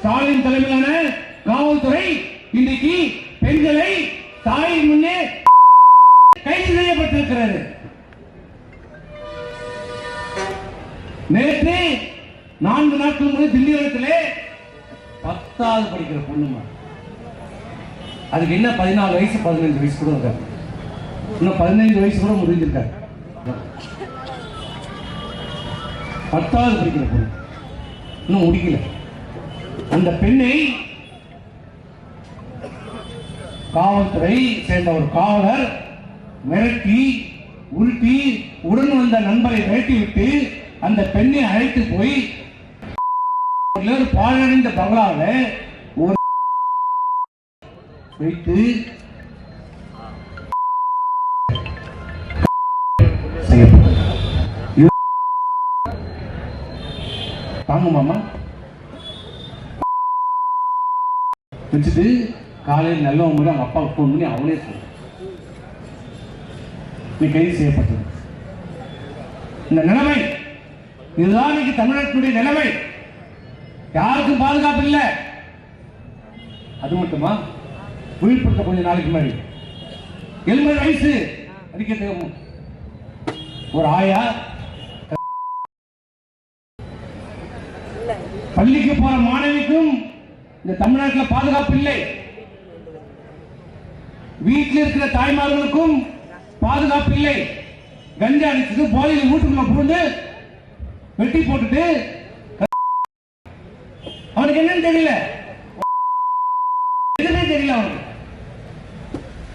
ஸ்டாலின் தலைமையிலான காவல்துறை இன்றைக்கு பெண்களை தாயின் முன்னே கைது செய்யப்பட்டிருக்கிறது. நேற்று நான்கு நாட்கள் முதல் திண்டிவனத்திலே பத்தாவது படிக்கிற பொண்ணுமா. அதுக்கு என்ன பதினாலு வயசு பதினஞ்சு வயசு கூட இருக்காரு. இன்னும் பதினைந்து வயசு கூட முடிஞ்சிருக்காரு பத்தாவது படிக்கிற பொண்ணு. இன்னும் முடிக்கல. அந்த பெண்ணை காவல்துறை சேர்ந்த ஒரு காவலர் மிரட்டி உருட்டி உடன் வந்த நண்பரை விரட்டிவிட்டு அந்த பெண்ணை அழைத்து போய் பாழடைந்த பங்களாவில் ஒரு வைத்து செய்யப்பட்டது. மாமா. வச்சுட்டு காலையில் நல்ல முறை அவங்க அப்பாவுக்கு ஃபோன் பண்ணி அவளே சொல்லு நீ கைது செய்யப்பட்டது. இந்த நிலைமை இதுதான் இன்னைக்கு தமிழ்நாட்டினுடைய நிலைமை. யாருக்கும் பாதுகாப்பு இல்லை. அது மட்டுமா? விழுப்புரத்தை கொஞ்ச நாளைக்கு முன்னாடி. எழுபது வயசு. அடிக்கிறதுக்கு ஒரு ஆயா பள்ளிக்கு போற மாணவிக்கும் இந்த தமிழ்நாட்டில் பாதுகாப்பு இல்லை. வீட்டில் இருக்கிற தாய்மார்களுக்கும் பாதுகாப்பு இல்லை. கஞ்சா அடிச்சுட்டு போதையில் வீட்டுக்குள்ள புகுந்து வெட்டி போட்டுட்டு அவனுக்கு என்னன்னு தெரியல. எதுவுமே தெரியல அவனுக்கு.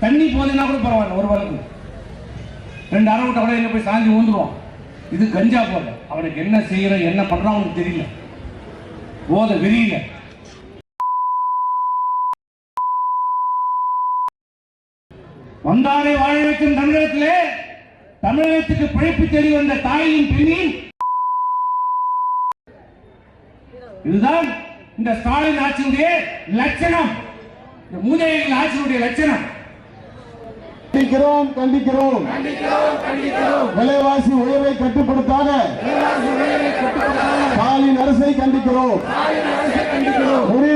தண்ணி போதுன்னா கூட பரவாயில்ல ஒரு வழக்கு. ரெண்டு அரை விட்ட கூட எங்க போய் சாஞ்சி ஊந்துருவான். இது கஞ்சா போல அவனுக்கு என்ன செய்யறோம் என்ன பண்றான் அவனுக்கு தெரியல. போத வெறியில. வந்தாரை வாழ வைக்கும் தமிழகத்திலே தமிழகத்துக்கு பிழைப்பு தேடி வந்த தாயின் பெண்ணின் இதுதான் இந்த ஸ்டாலின் ஆட்சியுடைய லட்சணம். இந்த மூதேவிகள் ஆட்சியுடைய லட்சணம். கண்டிக்கிறோம் கண்டிக்கிறோம். விலைவாசி உயர்வை கட்டுப்படுத்தாத ஸ்டாலின் அரசை கண்டிக்கிறோம்.